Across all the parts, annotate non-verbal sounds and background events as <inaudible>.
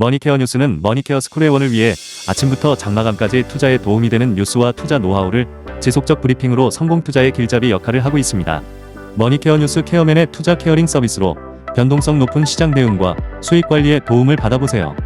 머니케어 뉴스는 머니케어 스쿨회원을 위해 아침부터 장마감까지 투자에 도움이 되는 뉴스와 투자 노하우를 지속적 브리핑으로 성공 투자의 길잡이 역할을 하고 있습니다. 머니케어 뉴스 케어맨의 투자 케어링 서비스로 변동성 높은 시장 대응과 수익 관리에 도움을 받아보세요.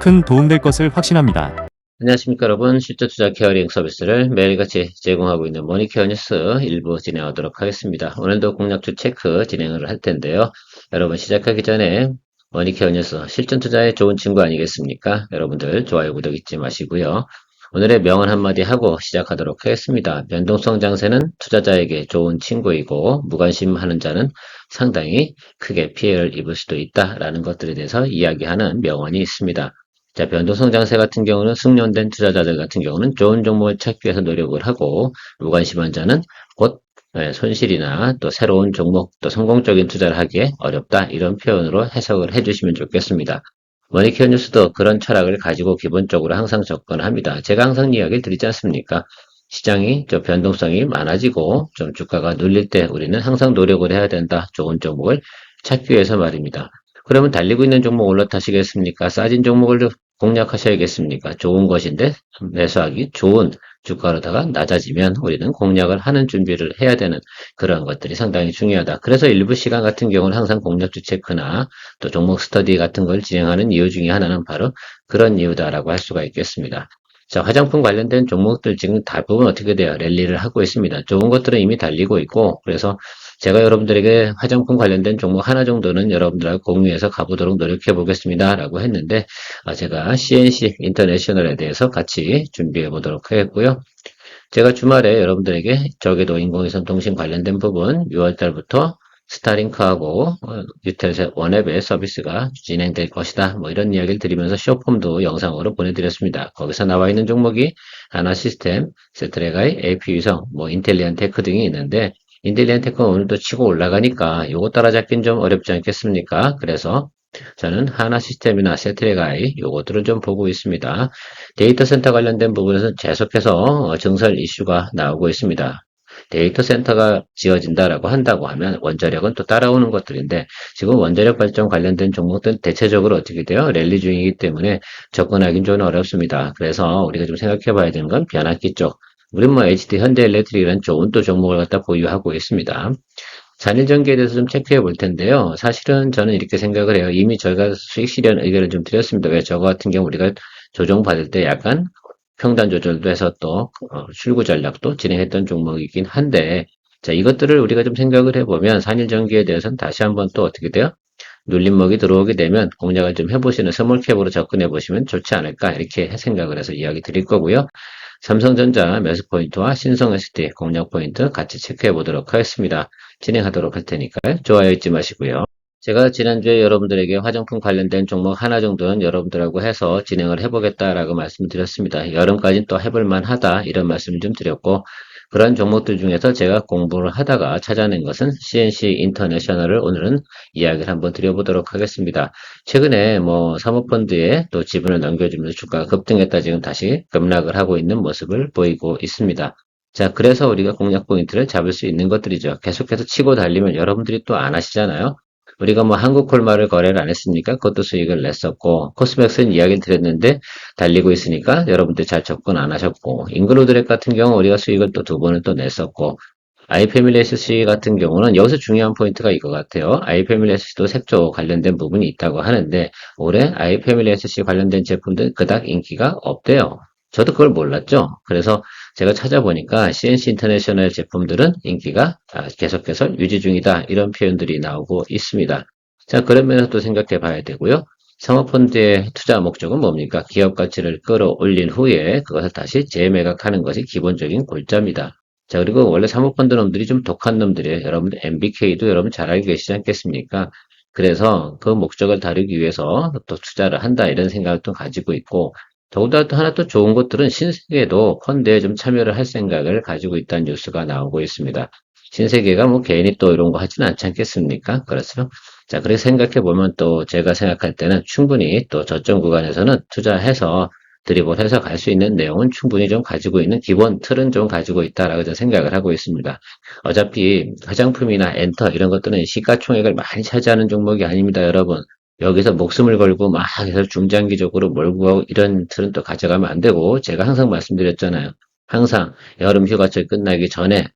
큰 도움될 것을 확신합니다. 안녕하십니까 여러분 실전 투자 케어링 서비스를 매일같이 제공하고 있는 머니케어 뉴스 일부 진행하도록 하겠습니다. 오늘도 공략주 체크 진행을 할 텐데요. 여러분 시작하기 전에 머니케어 뉴스 실전 투자에 좋은 친구 아니겠습니까? 여러분들 좋아요 구독 잊지 마시고요. 오늘의 명언 한마디 하고 시작하도록 하겠습니다. 변동성 장세는 투자자에게 좋은 친구이고 무관심하는 자는 상당히 크게 피해를 입을 수도 있다라는 것들에 대해서 이야기하는 명언이 있습니다. 자, 변동성 장세 같은 경우는 숙련된 투자자들 같은 경우는 좋은 종목을 찾기 위해서 노력을 하고 무관심한 자는 곧 예, 손실이나 또 새로운 종목 또 성공적인 투자를 하기에 어렵다 이런 표현으로 해석을 해주시면 좋겠습니다. 머니케어 뉴스도 그런 철학을 가지고 기본적으로 항상 접근합니다. 제가 항상 이야기를 드리지 않습니까? 시장이 좀 변동성이 많아지고 좀 주가가 눌릴 때 우리는 항상 노력을 해야 된다. 좋은 종목을 찾기 위해서 말입니다. 그러면 달리고 있는 종목 올라타시겠습니까? 싸진 종목을 공략하셔야겠습니까? 좋은 것인데 매수하기 좋은 주가로다가 낮아지면 우리는 공략을 하는 준비를 해야 되는 그런 것들이 상당히 중요하다. 그래서 일부 시간 같은 경우는 항상 공략주 체크나 또 종목 스터디 같은 걸 진행하는 이유 중에 하나는 바로 그런 이유다라고 할 수가 있겠습니다. 자, 화장품 관련된 종목들 지금 대부분 어떻게 돼요? 랠리를 하고 있습니다. 좋은 것들은 이미 달리고 있고, 그래서 제가 여러분들에게 화장품 관련된 종목 하나 정도는 여러분들하고 공유해서 가보도록 노력해 보겠습니다. 라고 했는데, 아, 제가 CNC 인터내셔널에 대해서 같이 준비해 보도록 하겠고요. 제가 주말에 여러분들에게 저기도 인공위성 통신 관련된 부분 6월달부터 스타링크하고 어, 유텔셋 원앱의 서비스가 진행될 것이다. 뭐 이런 이야기를 드리면서 쇼폼도 영상으로 보내드렸습니다. 거기서 나와 있는 종목이 하나 시스템, 세트레가이, AP 위성, 뭐 인텔리안 테크 등이 있는데 인텔리안 테크는 오늘도 치고 올라가니까 요거 따라잡긴 좀 어렵지 않겠습니까? 그래서 저는 하나 시스템이나 세트레가이 요것들을 좀 보고 있습니다. 데이터 센터 관련된 부분에서 계속해서 어, 증설 이슈가 나오고 있습니다. 데이터 센터가 지어진다라고 한다고 하면 원자력은 또 따라오는 것들인데 지금 원자력 발전 관련된 종목들은 대체적으로 어떻게 돼요? 랠리 중이기 때문에 접근하기는 좀 어렵습니다. 그래서 우리가 좀 생각해 봐야 되는 건 변압기 쪽. 우리는 뭐 HD 현대엘렉트릭이라는 좋은 또 종목을 갖다 보유하고 있습니다. 잔일 전기에 대해서 좀 체크해 볼 텐데요. 사실은 저는 이렇게 생각을 해요. 이미 저희가 수익 실현 의견을 좀 드렸습니다. 왜 저거 같은 경우 우리가 조정 받을 때 약간 평단 조절도 해서 또 어, 출구 전략도 진행했던 종목이긴 한데 자 이것들을 우리가 좀 생각을 해보면 산일 전기에 대해서는 다시 한번 또 어떻게 돼요? 눌림목이 들어오게 되면 공략을 좀 해보시는 스몰캡으로 접근해 보시면 좋지 않을까 이렇게 생각을 해서 이야기 드릴 거고요. 삼성전자 매수 포인트와 신성 ST 공략 포인트 같이 체크해 보도록 하겠습니다. 진행하도록 할 테니까요. 좋아요 잊지 마시고요. 제가 지난주에 여러분들에게 화장품 관련된 종목 하나 정도는 여러분들하고 해서 진행을 해보겠다라고 말씀드렸습니다. 여름까지는 또 해볼만 하다 이런 말씀을 좀 드렸고 그런 종목들 중에서 제가 공부를 하다가 찾아낸 것은 CNC 인터내셔널을 오늘은 이야기를 한번 드려보도록 하겠습니다. 최근에 뭐 사모펀드에 또 지분을 넘겨주면서 주가가 급등했다 지금 다시 급락을 하고 있는 모습을 보이고 있습니다. 자, 그래서 우리가 공략 포인트를 잡을 수 있는 것들이죠. 계속해서 치고 달리면 여러분들이 또 안 하시잖아요. 우리가 뭐 한국 콜마를 거래를 안 했으니까 그것도 수익을 냈었고 코스맥스는 이야기를 드렸는데 달리고 있으니까 여러분들 잘 접근 안 하셨고 잉글로드렉 같은 경우 우리가 수익을 또 두 번을 또 냈었고 아이패밀리 SC 같은 경우는 여기서 중요한 포인트가 이거 같아요. 아이패밀리 SC도 색조 관련된 부분이 있다고 하는데 올해 아이패밀리 SC 관련된 제품들 그닥 인기가 없대요. 저도 그걸 몰랐죠. 그래서 제가 찾아보니까 CNC 인터내셔널 제품들은 인기가 아, 계속해서 유지 중이다. 이런 표현들이 나오고 있습니다. 자, 그러면서 또 생각해 봐야 되고요. 상업펀드의 투자 목적은 뭡니까? 기업 가치를 끌어올린 후에 그것을 다시 재매각하는 것이 기본적인 골자입니다. 자, 그리고 원래 사모펀드 놈들이 좀 독한 놈들이에요. 여러분들 MBK도 여러분 잘 알고 계시지 않겠습니까? 그래서 그 목적을 다루기 위해서 또 투자를 한다 이런 생각을 또 가지고 있고 또 하나 또 좋은 것들은 신세계도 펀드에 좀 참여를 할 생각을 가지고 있다는 뉴스가 나오고 있습니다. 신세계가 뭐 개인이 또 이런 거 하지는 않지 않겠습니까? 그렇죠? 자, 그렇게 생각해 보면 또 제가 생각할 때는 충분히 또 저점 구간에서는 투자해서 드리블 해서 갈 수 있는 내용은 충분히 좀 가지고 있는 기본 틀은 좀 가지고 있다라고 저는 생각을 하고 있습니다. 어차피 화장품이나 엔터 이런 것들은 시가총액을 많이 차지하는 종목이 아닙니다, 여러분. 여기서 목숨을 걸고 막 해서 중장기적으로 몰고 가고 이런 틀은 또 가져가면 안 되고 제가 항상 말씀드렸잖아요. 항상 여름 휴가철 끝나기 전에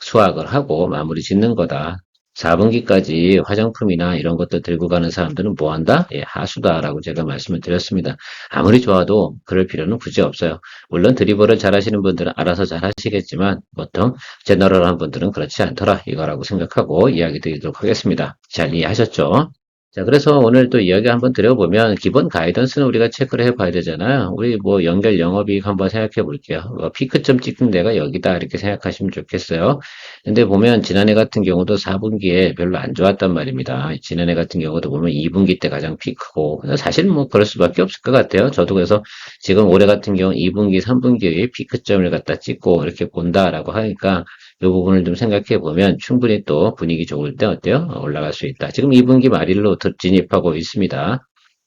수확을 하고 마무리 짓는 거다. 4분기까지 화장품이나 이런 것들 들고 가는 사람들은 뭐 한다? 예, 하수다라고 제가 말씀을 드렸습니다. 아무리 좋아도 그럴 필요는 굳이 없어요. 물론 드리블을 잘 하시는 분들은 알아서 잘 하시겠지만 보통 제너럴한 분들은 그렇지 않더라 이거라고 생각하고 이야기 드리도록 하겠습니다. 잘 이해하셨죠? 자, 그래서 오늘 또 이야기 한번 드려보면 기본 가이던스는 우리가 체크를 해봐야 되잖아요. 우리 뭐 연결 영업이익 한번 생각해 볼게요. 뭐 피크점 찍는 데가 여기다 이렇게 생각하시면 좋겠어요. 근데 보면 지난해 같은 경우도 4분기에 별로 안 좋았단 말입니다. 지난해 같은 경우도 보면 2분기 때 가장 피크고 사실 뭐 그럴 수밖에 없을 것 같아요. 저도 그래서 지금 올해 같은 경우 2분기, 3분기에 피크점을 갖다 찍고 이렇게 본다라고 하니까 이 부분을 좀 생각해 보면 충분히 또 분위기 좋을 때 어때요? 어, 올라갈 수 있다. 지금 2분기 말일로 더 진입하고 있습니다.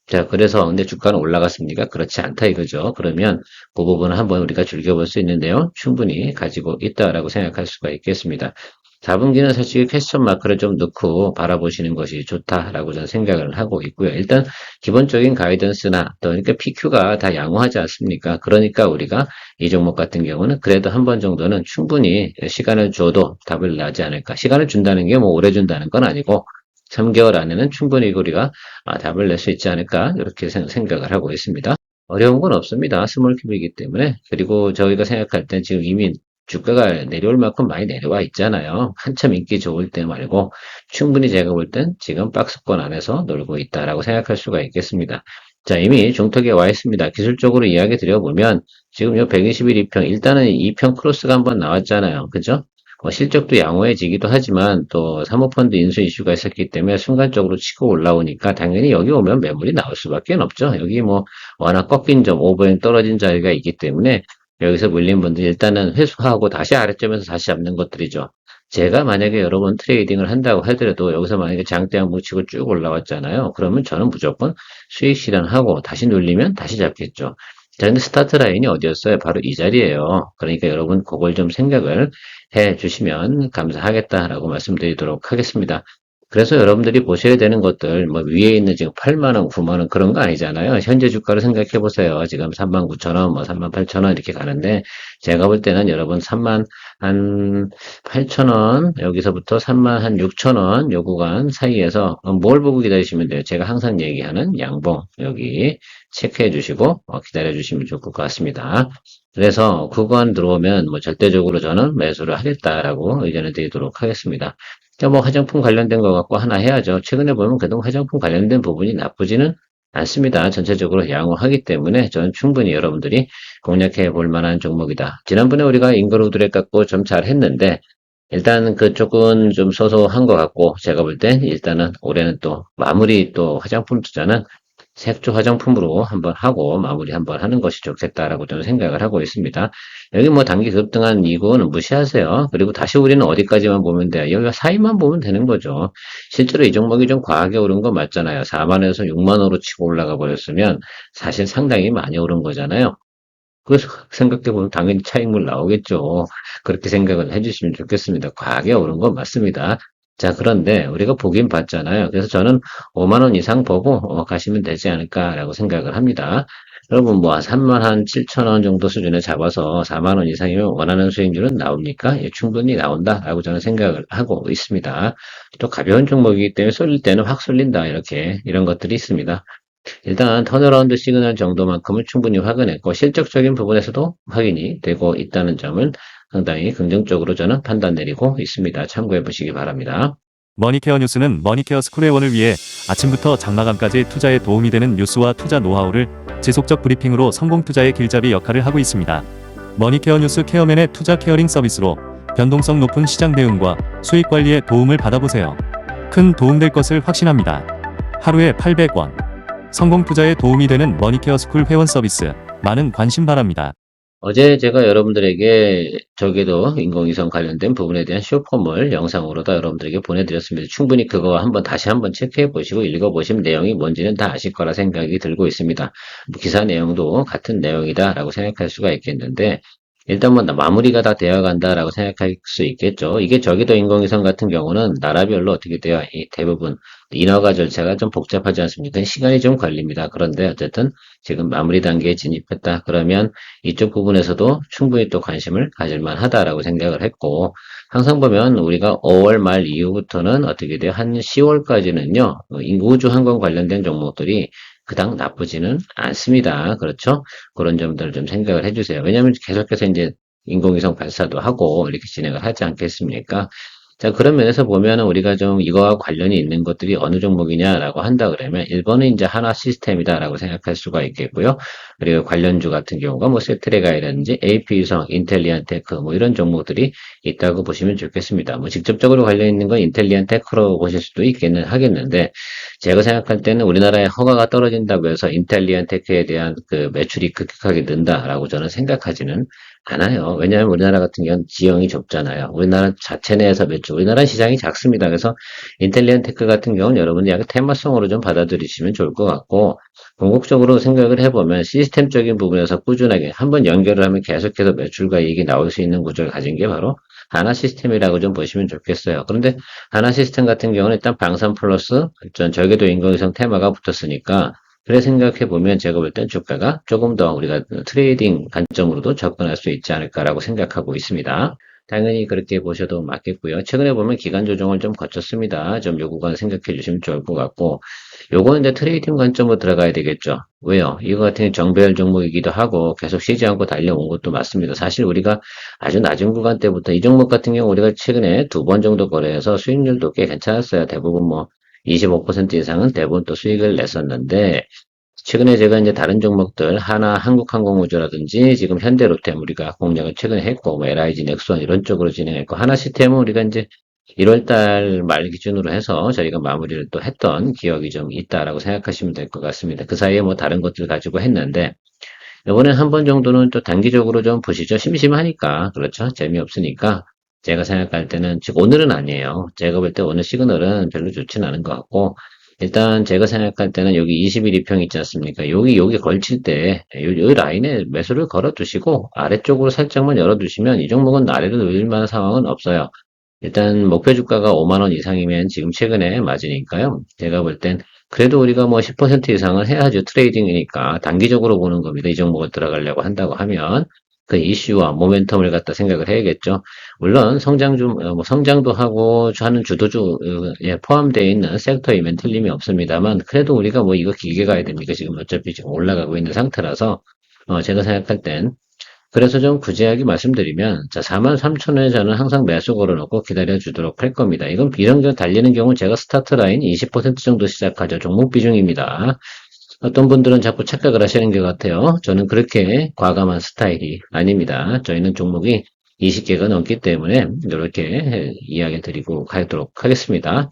자, 그래서 근데 주가는 올라갔습니까? 그렇지 않다 이거죠. 그러면 그 부분은 한번 우리가 즐겨볼 수 있는데요. 충분히 가지고 있다라고 생각할 수가 있겠습니다. 4분기는 사실 퀘스천 마크를 좀 넣고 바라보시는 것이 좋다라고 저는 생각을 하고 있고요. 일단 기본적인 가이던스나 또 그러니까 PQ가 다 양호하지 않습니까? 그러니까 우리가 이 종목 같은 경우는 그래도 한 번 정도는 충분히 시간을 줘도 답을 나지 않을까. 시간을 준다는 게 뭐 오래 준다는 건 아니고 3개월 안에는 충분히 우리가 아, 답을 낼 수 있지 않을까 이렇게 생- 생각을 하고 있습니다. 어려운 건 없습니다. 스몰캡이기 때문에 그리고 저희가 생각할 땐 지금 이미 주가가 내려올 만큼 많이 내려와 있잖아요. 한참 인기 좋을 때 말고 충분히 제가 볼 땐 지금 박스권 안에서 놀고 있다라고 생각할 수가 있겠습니다. 자, 이미 종턱에 와 있습니다. 기술적으로 이야기 드려보면 지금 요 121, 2평 일단은 2평 크로스가 한번 나왔잖아요. 그죠? 뭐 실적도 양호해지기도 하지만 또 사모펀드 인수 이슈가 있었기 때문에 순간적으로 치고 올라오니까 당연히 여기 오면 매물이 나올 수밖에 없죠. 여기 뭐 워낙 꺾인 점, 오버행 떨어진 자리가 있기 때문에 여기서 물린 분들 일단은 회수하고 다시 아래점에서 다시 잡는 것들이죠. 제가 만약에 여러 번 트레이딩을 한다고 하더라도 여기서 만약에 장대 한번 치고 쭉 올라왔잖아요. 그러면 저는 무조건 수익 실현하고 다시 눌리면 다시 잡겠죠. 자, 근데 스타트 라인이 어디였어요? 바로 이 자리예요. 그러니까 여러분 그걸 좀 생각을 해 주시면 감사하겠다라고 말씀드리도록 하겠습니다. 그래서 여러분들이 보셔야 되는 것들, 뭐 위에 있는 지금 8만원, 9만원 그런 거 아니잖아요. 현재 주가를 생각해 보세요. 지금 39,000원, 뭐 38,000원 이렇게 가는데, 제가 볼 때는 여러분 3만 한 8,000원, 여기서부터 3만 한 6,000원 요 구간 사이에서 뭘 보고 기다리시면 돼요. 제가 항상 얘기하는 양봉, 여기 체크해 주시고 어, 기다려 주시면 좋을 것 같습니다. 그래서 구간 들어오면 뭐 절대적으로 저는 매수를 하겠다라고 의견을 드리도록 하겠습니다. 자, 뭐 화장품 관련된 거 갖고 하나 해야죠. 최근에 보면 그동안 화장품 관련된 부분이 나쁘지는 않습니다. 전체적으로 양호하기 때문에 저는 충분히 여러분들이 공략해 볼 만한 종목이다. 지난번에 우리가 인거로드랙 갖고 좀 잘 했는데 일단 그 조금 좀 소소한 것 같고 제가 볼 땐 일단은 올해는 또 마무리 또 화장품 투자는 색조 화장품으로 한번 하고 마무리 한번 하는 것이 좋겠다라고 저는 생각을 하고 있습니다. 여기 뭐 단기 급등한 이거는 무시하세요. 그리고 다시 우리는 어디까지만 보면 돼요. 여기 사이만 보면 되는 거죠. 실제로 이 종목이 좀 과하게 오른 거 맞잖아요. 4만원에서 6만원으로 치고 올라가 버렸으면 사실 상당히 많이 오른 거잖아요. 그래서 생각해보면 당연히 차익물 나오겠죠. 그렇게 생각을 해주시면 좋겠습니다. 과하게 오른 건 맞습니다. 자, 그런데 우리가 보긴 봤잖아요. 그래서 저는 5만원 이상 보고 어, 가시면 되지 않을까라고 생각을 합니다. 여러분, 뭐, 3만 한 7천 원 정도 수준에 잡아서 4만 원 이상이면 원하는 수익률은 나옵니까? 예, 충분히 나온다라고 저는 생각을 하고 있습니다. 또 가벼운 종목이기 때문에 쏠릴 때는 확 쏠린다. 이렇게, 이런 것들이 있습니다. 일단 턴어라운드 시그널 정도만큼은 충분히 확인했고 실적적인 부분에서도 확인이 되고 있다는 점을 상당히 긍정적으로 저는 판단 내리고 있습니다. 참고해 보시기 바랍니다. 머니케어 뉴스는 머니케어 스쿨회원을 위해 아침부터 장마감까지 투자에 도움이 되는 뉴스와 투자 노하우를 지속적 브리핑으로 성공 투자의 길잡이 역할을 하고 있습니다. 머니케어 뉴스 케어맨의 투자 케어링 서비스로 변동성 높은 시장 대응과 수익 관리에 도움을 받아보세요. 큰 도움될 것을 확신합니다. 하루에 800원. 성공 투자에 도움이 되는 머니케어 스쿨 회원 서비스. 많은 관심 바랍니다. 어제 제가 여러분들에게 저기도 인공위성 관련된 부분에 대한 쇼폼을 영상으로 다 여러분들에게 보내드렸습니다. 충분히 그거 한번 다시 한번 체크해 보시고 읽어보시면 내용이 뭔지는 다 아실 거라 생각이 들고 있습니다. 기사 내용도 같은 내용이다라고 생각할 수가 있겠는데 일단 뭐 마무리가 다 되어 간다라고 생각할 수 있겠죠. 이게 저기도 인공위성 같은 경우는 나라별로 어떻게 돼요? 이 대부분 인허가 절차가 좀 복잡하지 않습니까? 시간이 좀 걸립니다. 그런데 어쨌든 지금 마무리 단계에 진입했다. 그러면 이쪽 부분에서도 충분히 또 관심을 가질만 하다라고 생각을 했고 항상 보면 우리가 5월 말 이후부터는 어떻게 돼요? 한 10월까지는요. 우주 항공 관련된 종목들이 그닥 나쁘지는 않습니다. 그렇죠? 그런 점들을 좀 생각을 해주세요. 왜냐하면 계속해서 이제 인공위성 발사도 하고 이렇게 진행을 하지 않겠습니까? 자, 그런 면에서 보면은 우리가 좀 이거와 관련이 있는 것들이 어느 종목이냐라고 한다 그러면 1번은 이제 하나 시스템이다라고 생각할 수가 있겠고요. 그리고 관련주 같은 경우가 뭐 세트레가이라든지 AP위성, 인텔리안테크 뭐 이런 종목들이 있다고 보시면 좋겠습니다. 뭐 직접적으로 관련 있는 건 인텔리안테크로 보실 수도 있겠는 하겠는데 제가 생각할 때는 우리나라의 허가가 떨어진다고 해서 인텔리안테크에 대한 그 매출이 급격하게 는다라고 저는 생각하지는 않아요. 왜냐하면 우리나라 같은 경우는 지형이 좁잖아요. 우리나라 자체 내에서 매출, 우리나라 시장이 작습니다. 그래서 인텔리언 테크 같은 경우는 여러분이 약간 테마성으로 좀 받아들이시면 좋을 것 같고, 궁극적으로 생각을 해보면 시스템적인 부분에서 꾸준하게 한번 연결을 하면 계속해서 매출과 이익이 나올 수 있는 구조를 가진 게 바로 하나 시스템이라고 좀 보시면 좋겠어요. 그런데 하나 시스템 같은 경우는 일단 방산 플러스 전 절개도 인공위성 테마가 붙었으니까 그래 생각해 보면 제가 볼 땐 주가가 조금 더 우리가 트레이딩 관점으로도 접근할 수 있지 않을까라고 생각하고 있습니다. 당연히 그렇게 보셔도 맞겠고요. 최근에 보면 기간 조정을 좀 거쳤습니다. 좀 요 구간 생각해 주시면 좋을 것 같고 요거는 이제 트레이딩 관점으로 들어가야 되겠죠. 왜요? 이거 같은 정배열 종목이기도 하고 계속 쉬지 않고 달려온 것도 맞습니다. 사실 우리가 아주 낮은 구간 때부터 이 종목 같은 경우 우리가 최근에 두 번 정도 거래해서 수익률도 꽤 괜찮았어요. 대부분 뭐 25% 이상은 대부분 또 수익을 냈었는데 최근에 제가 이제 다른 종목들 하나 한국항공우주라든지 지금 현대로템 우리가 공략을 최근에 했고 뭐 LIG 넥스원 이런 쪽으로 진행했고 하나 시스템은 우리가 이제 1월달 말 기준으로 해서 저희가 마무리를 또 했던 기억이 좀 있다라고 생각하시면 될 것 같습니다. 그 사이에 뭐 다른 것들 가지고 했는데 이번엔 한 번 정도는 또 단기적으로 좀 보시죠. 심심하니까 그렇죠. 재미없으니까 제가 생각할 때는 즉 오늘은 아니에요. 제가 볼 때 오늘 시그널은 별로 좋지는 않은 것 같고 일단 제가 생각할 때는 여기 21이평 있지 않습니까? 여기 여기 걸칠 때 이 라인에 매수를 걸어 두시고 아래쪽으로 살짝만 열어 두시면 이 종목은 아래로 놓일 만한 상황은 없어요. 일단 목표 주가가 5만 원 이상이면 지금 최근에 맞으니까요. 제가 볼 땐 그래도 우리가 뭐 10% 이상은 해야죠. 트레이딩이니까 단기적으로 보는 겁니다. 이 종목을 들어가려고 한다고 하면 그 이슈와 모멘텀을 갖다 생각을 해야겠죠. 물론 성장 좀 어, 뭐 성장도 하고 하는 주도주에 포함되어 있는 섹터이면 틀림이 없습니다만 그래도 우리가 뭐 이거 길게 가야 됩니까? 지금 어차피 지금 올라가고 있는 상태라서 어, 제가 생각할 땐 그래서 좀 구제하게 말씀드리면 자 4만 3천원에 저는 항상 매수 걸어놓고 기다려 주도록 할 겁니다. 이건 비정전 달리는 경우 제가 스타트 라인 20% 정도 시작하죠. 종목 비중입니다. 어떤 분들은 자꾸 착각을 하시는 것 같아요. 저는 그렇게 과감한 스타일이 아닙니다. 저희는 종목이 20개가 넘기 때문에 이렇게 이야기 드리고 가도록 하겠습니다.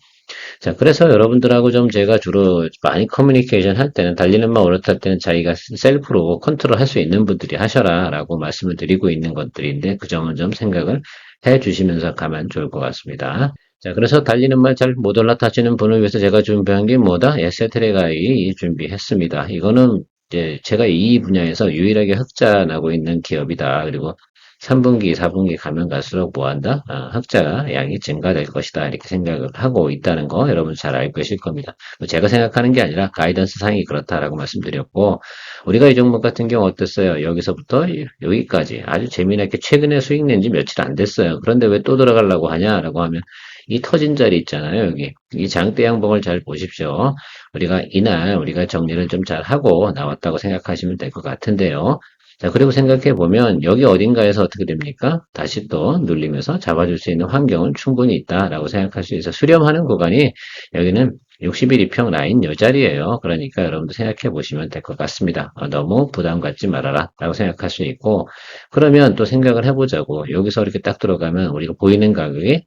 자, 그래서 여러분들하고 좀 제가 주로 많이 커뮤니케이션 할 때는 달리는 말 올라탈 때는 자기가 셀프로 컨트롤 할 수 있는 분들이 하셔라 라고 말씀을 드리고 있는 것들인데 그 점은 좀 생각을 해 주시면서 가면 좋을 것 같습니다. 자, 그래서 달리는 말 잘 못 올라타시는 분을 위해서 제가 준비한 게 뭐다? 에세트레가이 준비했습니다. 이거는 이제 제가 이 분야에서 유일하게 흑자 나고 있는 기업이다. 그리고 3분기, 4분기 가면 갈수록 뭐한다? 아, 흑자 양이 증가될 것이다. 이렇게 생각을 하고 있다는 거 여러분 잘 알고 계실 겁니다. 뭐 제가 생각하는 게 아니라 가이던스 상이 그렇다라고 말씀드렸고, 우리가 이 종목 같은 경우 어땠어요? 여기서부터 여기까지 아주 재미나게 최근에 수익 낸 지 며칠 안 됐어요. 그런데 왜 또 들어가려고 하냐라고 하면 이 터진 자리 있잖아요, 여기. 이 장대 양봉을 잘 보십시오. 우리가 이날 우리가 정리를 좀 잘 하고 나왔다고 생각하시면 될 것 같은데요. 자, 그리고 생각해 보면 여기 어딘가에서 어떻게 됩니까? 다시 또 눌리면서 잡아줄 수 있는 환경은 충분히 있다라고 생각할 수 있어 수렴하는 구간이 여기는 61 2평 라인 요 자리예요. 그러니까 여러분도 생각해 보시면 될 것 같습니다. 어, 너무 부담 갖지 말아라 라고 생각할 수 있고 그러면 또 생각을 해보자고 여기서 이렇게 딱 들어가면 우리가 보이는 가격이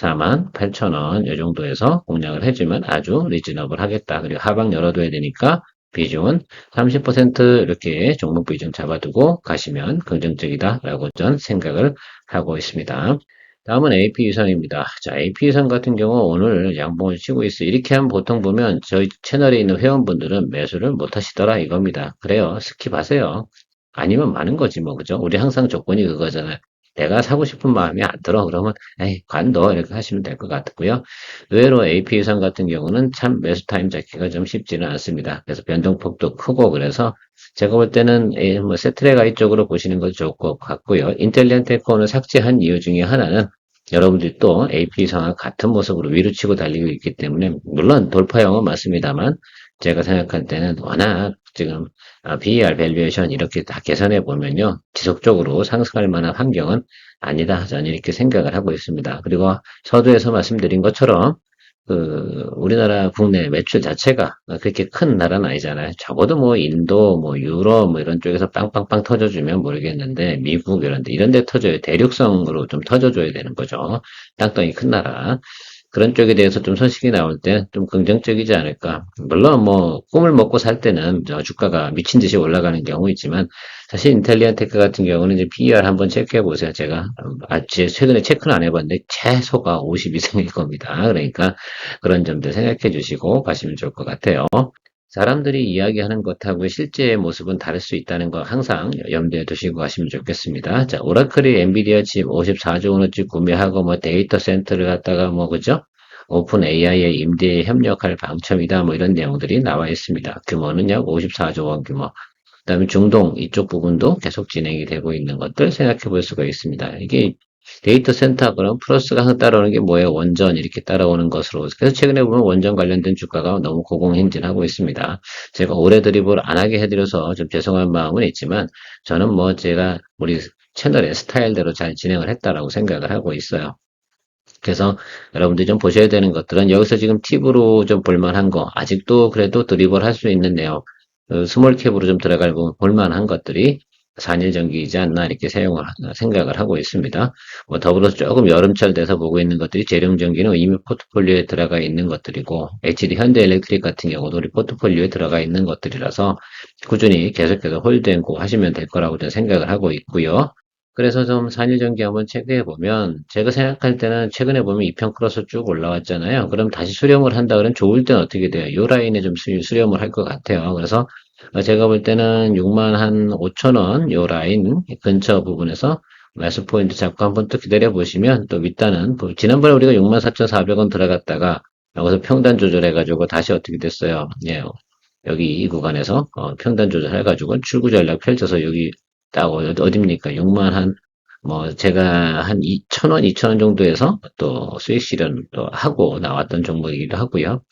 4만 8천 원 이 정도에서 공략을 해주면 아주 리즈너블 하겠다. 그리고 하방 열어둬야 되니까 비중은 30% 이렇게 종목 비중 잡아두고 가시면 긍정적이다 라고 전 생각을 하고 있습니다. 다음은 AP 유상입니다. 자, AP 유상 같은 경우 오늘 양봉을 치고 있어요. 이렇게 하면 보통 보면 저희 채널에 있는 회원분들은 매수를 못 하시더라 이겁니다. 그래요. 스킵하세요. 아니면 많은 거지 뭐 그죠? 우리 항상 조건이 그거잖아요. 내가 사고 싶은 마음이 안 들어 그러면 에이 관둬 이렇게 하시면 될 것 같고요. 의외로 AP유상 같은 경우는 참 매수 타임 잡기가 좀 쉽지는 않습니다. 그래서 변동폭도 크고 그래서 제가 볼 때는 에, 뭐 세트레가 이 쪽으로 보시는 것도 좋을 것 같고요. 인텔리언 테크온을 삭제한 이유 중에 하나는 여러분들이 또 AP유상과 같은 모습으로 위로 치고 달리고 있기 때문에 물론 돌파형은 맞습니다만 제가 생각할 때는 워낙 지금 아, BER 밸류에이션 이렇게 다 계산해 보면요. 지속적으로 상승할 만한 환경은 아니다. 저는 이렇게 생각을 하고 있습니다. 그리고 서두에서 말씀드린 것처럼 그 우리나라 국내 매출 자체가 그렇게 큰 나라는 아니잖아요. 적어도 뭐 인도, 뭐 유럽 뭐 이런 쪽에서 빵빵빵 터져주면 모르겠는데 미국 이런 데 이런 데 터져요. 대륙성으로 좀 터져줘야 되는 거죠. 땅덩이 큰 나라. 그런 쪽에 대해서 좀 소식이 나올 때 좀 긍정적이지 않을까. 물론 뭐 꿈을 먹고 살 때는 저 주가가 미친 듯이 올라가는 경우 있지만 사실 인텔리언 테크 같은 경우는 이제 PER 한번 체크해 보세요. 제가 아, 제 최근에 체크는 안 해봤는데 최소가 50 이상일 겁니다. 그러니까 그런 점들 생각해 주시고 가시면 좋을 것 같아요. 사람들이 이야기하는 것하고 실제의 모습은 다를 수 있다는 거 항상 염두에 두시고 가시면 좋겠습니다. 자, 오라클이 엔비디아 칩 54조 원어치 구매하고 뭐 데이터 센터를 갖다가 뭐 그죠? 오픈 AI에 임대에 협력할 방침이다. 뭐 이런 내용들이 나와 있습니다. 규모는 약 54조 원 규모. 그다음에 중동 이쪽 부분도 계속 진행이 되고 있는 것들 생각해 볼 수가 있습니다. 이게 데이터 센터 그럼 플러스가 항상 따라오는 게 뭐예요? 원전 이렇게 따라오는 것으로. 그래서 최근에 보면 원전 관련된 주가가 너무 고공행진하고 있습니다. 제가 올해 드립을 안 하게 해드려서 좀 죄송한 마음은 있지만 저는 뭐 제가 우리 채널의 스타일대로 잘 진행을 했다라고 생각을 하고 있어요. 그래서 여러분들이 좀 보셔야 되는 것들은 여기서 지금 팁으로 좀 볼만한 거 아직도 그래도 드립을 할수 있는 내용 그 스몰 캡으로 좀 들어가고 볼만한 것들이 4일 전기이지 않나 이렇게 사용을 생각을 하고 있습니다. 뭐 더불어서 조금 여름철 돼서 보고 있는 것들이 재룡 전기는 이미 포트폴리오에 들어가 있는 것들이고 HD 현대엘렉트릭 같은 경우도 우리 포트폴리오에 들어가 있는 것들이라서 꾸준히 계속해서 홀드앤고 하시면 될 거라고 저는 생각을 하고 있고요. 그래서 좀 4일 전기 한번 체크해 보면 제가 생각할 때는 최근에 보면 2편 크로스 쭉 올라왔잖아요. 그럼 다시 수렴을 한다 그러면 좋을 때는 어떻게 돼요? 요 라인에 좀 수, 수렴을 할 것 같아요. 그래서 제가 볼 때는 6만 한 5천 원 요 라인 근처 부분에서 매수 포인트 잡고 한번 또 기다려 보시면 또 윗단은 지난번에 우리가 6만 4,400원 들어갔다가 여기서 평단 조절해 가지고 다시 어떻게 됐어요? 예. 여기 이 구간에서 어, 평단 조절해 가지고 출구 전략 펼쳐서 여기 딱 어딥니까? 6만 한, 뭐, 제가 한 2,000원, 2,000원 정도에서 또 수익 실현 또 하고 나왔던 종목이기도 하고요.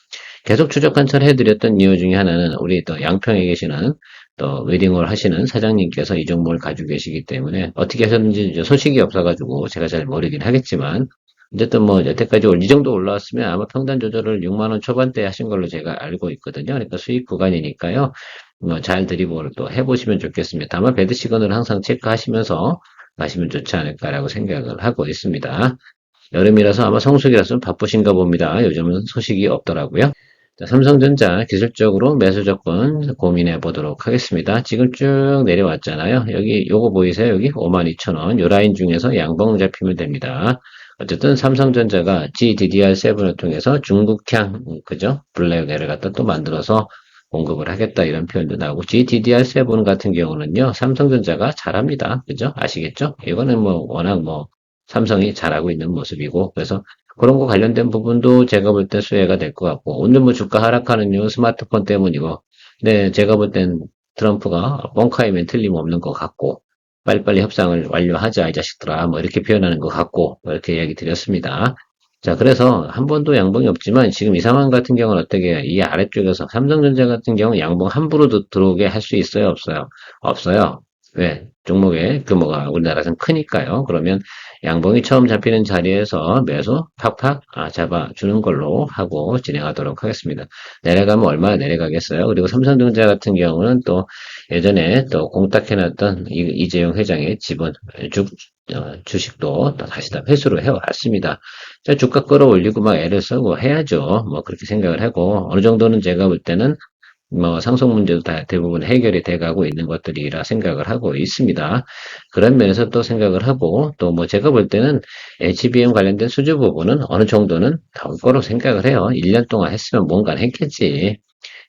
계속 추적 관찰해드렸던 이유 중에 하나는 우리 또 양평에 계시는 또 웨딩홀 하시는 사장님께서 이 종목을 가지고 계시기 때문에 어떻게 하셨는지 이제 소식이 없어가지고 제가 잘 모르긴 하겠지만 어쨌든 뭐 여태까지 올- 이 정도 올라왔으면 아마 평단 조절을 6만 원 초반대 하신 걸로 제가 알고 있거든요. 그러니까 수익 구간이니까요. 뭐 잘 드리블을 또 해보시면 좋겠습니다. 다만 배드 시건을 항상 체크하시면서 가시면 좋지 않을까라고 생각을 하고 있습니다. 여름이라서 아마 성수기라서 좀 바쁘신가 봅니다. 요즘은 소식이 없더라고요. 자, 삼성전자 기술적으로 매수 조건 고민해 보도록 하겠습니다. 지금 쭉 내려왔잖아요. 여기 요거 보이세요? 여기 52,000원. 요 라인 중에서 양봉 잡히면 됩니다. 어쨌든 삼성전자가 GDDR7을 통해서 중국향 그죠? 블랙을 갖다 또 만들어서 공급을 하겠다 이런 표현도 나오고 GDDR7 같은 경우는요 삼성전자가 잘합니다 그죠 아시겠죠 이거는 뭐 워낙 뭐 삼성이 잘하고 있는 모습이고 그래서 그런 거 관련된 부분도 제가 볼 때 수혜가 될 것 같고 오늘 뭐 주가 하락하는 이유 스마트폰 때문이고 네 제가 볼 땐 트럼프가 뻥카이면 틀림없는 것 같고 빨리빨리 협상을 완료하자 이 자식들아 뭐 이렇게 표현하는 것 같고 뭐 이렇게 이야기 드렸습니다. 자, 그래서 한 번도 양봉이 없지만 지금 이 상황 같은 경우는 어떻게? 이 아래쪽에서 삼성전자 같은 경우는 양봉 함부로 도- 들어오게 할 수 있어요? 없어요? 없어요. 왜? 종목의 규모가 우리나라에서는 크니까요. 그러면 양봉이 처음 잡히는 자리에서 매수 팍팍 아, 잡아주는 걸로 하고 진행하도록 하겠습니다. 내려가면 얼마나 내려가겠어요? 그리고 삼성전자 같은 경우는 또 예전에 또 공탁해놨던 이- 이재용 회장의 지분 주, 어, 주식도 또 다시 다 회수를 해왔습니다. 자, 주가 끌어올리고 막 애를 쓰고 해야죠. 뭐 그렇게 생각을 하고 어느 정도는 제가 볼 때는 뭐 상속 문제도 다 대부분 해결이 돼가고 있는 것들이라 생각을 하고 있습니다. 그런 면에서 또 생각을 하고 또 뭐 제가 볼 때는 HBM 관련된 수주 부분은 어느 정도는 나올 거로 생각을 해요. 1년 동안 했으면 뭔가 했겠지.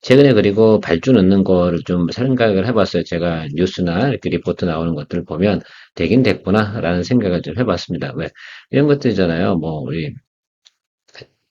최근에 그리고 발주 넣는 거를 좀 생각을 해봤어요. 제가 뉴스나 이렇게 리포트 나오는 것들을 보면 되긴 됐구나라는 생각을 좀 해봤습니다. 왜 이런 것들이잖아요. 뭐 우리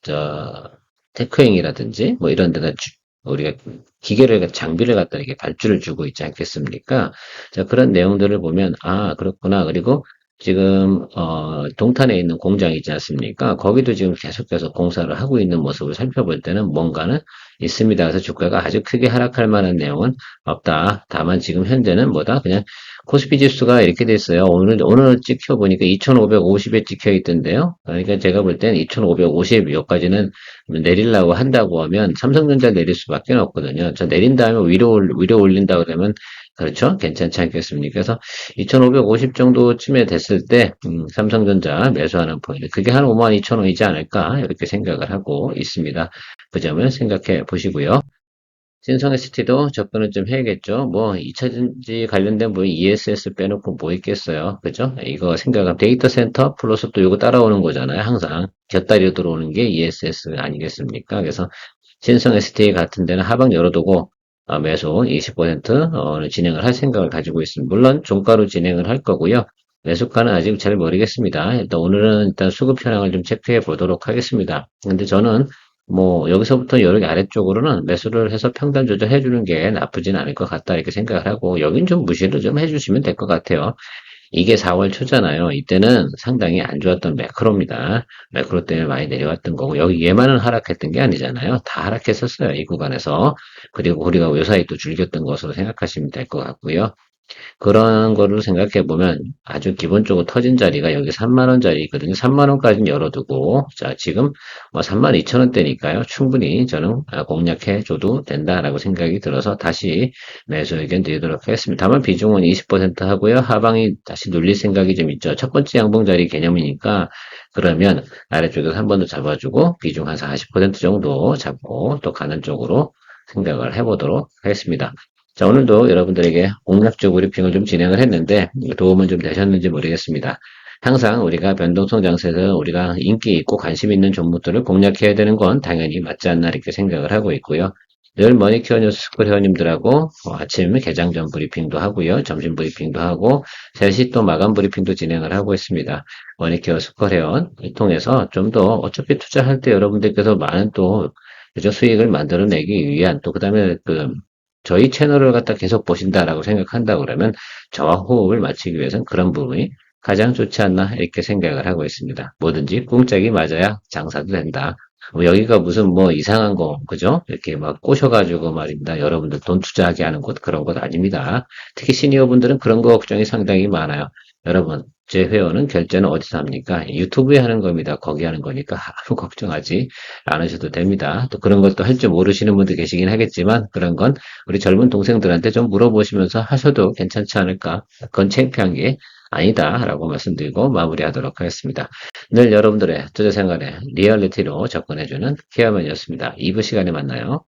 저 테크행이라든지 뭐 이런 데다 주- 우리가 기계를 장비를 갖다 이렇게 발주를 주고 있지 않겠습니까? 자 그런 내용들을 보면 아 그렇구나 그리고 지금 어 동탄에 있는 공장이 있지 않습니까? 거기도 지금 계속해서 공사를 하고 있는 모습을 살펴볼 때는 뭔가는 있습니다. 그래서 주가가 아주 크게 하락할 만한 내용은 없다. 다만 지금 현재는 뭐다? 그냥 코스피 지수가 이렇게 돼 있어요. 오늘 오늘 찍혀 보니까 2,550에 찍혀 있던데요. 그러니까 제가 볼 때는 2,550 여기까지는 내리려고 한다고 하면 삼성전자 내릴 수밖에 없거든요. 저 내린 다음에 위로 올- 위로 올린다 그러면 그렇죠? 괜찮지 않겠습니까? 그래서 2,550 정도쯤에 됐을 때 음, 삼성전자 매수하는 포인트 그게 한 52,000원이지 않을까 이렇게 생각을 하고 있습니다. 그 점을 생각해 보시고요. 신성 ST도 접근을 좀 해야겠죠. 뭐 2차전지 관련된 뭐 ESS 빼놓고 뭐 있겠어요. 그죠? 이거 생각하면 데이터 센터 플러스 또 이거 따라오는 거잖아요. 항상 곁다리로 들어오는 게 ESS 아니겠습니까? 그래서 신성 ST 같은 데는 하방 열어두고 어, 매수 20% 어, 진행을 할 생각을 가지고 있습니다. 물론 종가로 진행을 할 거고요. 매수가는 아직 잘 모르겠습니다. 일단 오늘은 일단 수급 현황을 좀 체크해 보도록 하겠습니다. 근데 저는 뭐 여기서부터 여기 아래쪽으로는 매수를 해서 평단 조절해 주는 게 나쁘진 않을 것 같다 이렇게 생각을 하고 여긴 좀 무시를 좀 해주시면 될 것 같아요. 이게 4월 초잖아요. 이때는 상당히 안 좋았던 매크로입니다. 매크로 때문에 많이 내려왔던 거고 여기 얘만은 하락했던 게 아니잖아요. 다 하락했었어요. 이 구간에서. 그리고 우리가 요사이 또 즐겼던 것으로 생각하시면 될 것 같고요. 그런 거를 생각해 보면 아주 기본적으로 터진 자리가 여기 3만원 짜리 있거든요. 3만원까지는 열어두고, 자, 지금 뭐 3만 2천원대니까요. 충분히 저는 아, 공략해 줘도 된다라고 생각이 들어서 다시 매수 의견 드리도록 하겠습니다. 다만 비중은 20% 하고요. 하방이 다시 눌릴 생각이 좀 있죠. 첫 번째 양봉 자리 개념이니까 그러면 아래쪽에서 한 번 더 잡아주고 비중 한 40% 정도 잡고 또 가는 쪽으로 생각을 해보도록 하겠습니다. 자, 오늘도 여러분들에게 공략적 브리핑을 좀 진행을 했는데 도움은 좀 되셨는지 모르겠습니다. 항상 우리가 변동성 장세에서 우리가 인기 있고 관심 있는 종목들을 공략해야 되는 건 당연히 맞지 않나 이렇게 생각을 하고 있고요. 늘 머니큐어 뉴스 스쿨 회원님들하고 어, 아침 개장 전 브리핑도 하고요. 점심 브리핑도 하고 3시 또 마감 브리핑도 진행을 하고 있습니다. 머니큐어 스쿨 회원 통해서 좀 더 어차피 투자할 때 여러분들께서 많은 또? 수익을 만들어내기 위한 또 그다음에 그 저희 채널을 갖다 계속 보신다라고 생각한다 그러면 저와 호흡을 맞추기 위해서는 그런 부분이 가장 좋지 않나 이렇게 생각을 하고 있습니다. 뭐든지 꿍짝이 맞아야 장사도 된다. 뭐 여기가 무슨 뭐 이상한 거 그죠? 이렇게 막 꼬셔가지고 말입니다. 여러분들 돈 투자하게 하는 곳 그런 곳 아닙니다. 특히 시니어분들은 그런 거 걱정이 상당히 많아요. 여러분 제 회원은 결제는 어디서 합니까? 유튜브에 하는 겁니다. 거기 하는 거니까 아무 <laughs> 걱정하지 않으셔도 됩니다. 또 그런 것도 할 줄 모르시는 분도 계시긴 하겠지만 그런 건 우리 젊은 동생들한테 좀 물어보시면서 하셔도 괜찮지 않을까. 그건 창피한 게 아니다라고 말씀드리고 마무리하도록 하겠습니다. 늘 여러분들의 투자 생활에 리얼리티로 접근해주는 케어맨이었습니다. 2부 시간에 만나요.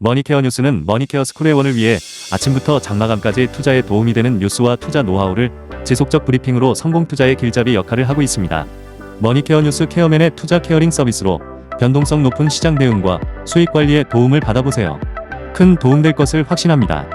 머니케어 뉴스는 머니케어 스쿨의 원을 위해 아침부터 장마감까지 투자에 도움이 되는 뉴스와 투자 노하우를 지속적 브리핑으로 성공 투자의 길잡이 역할을 하고 있습니다. 머니케어 뉴스 케어맨의 투자 케어링 서비스로 변동성 높은 시장 대응과 수익 관리에 도움을 받아보세요. 큰 도움 될 것을 확신합니다.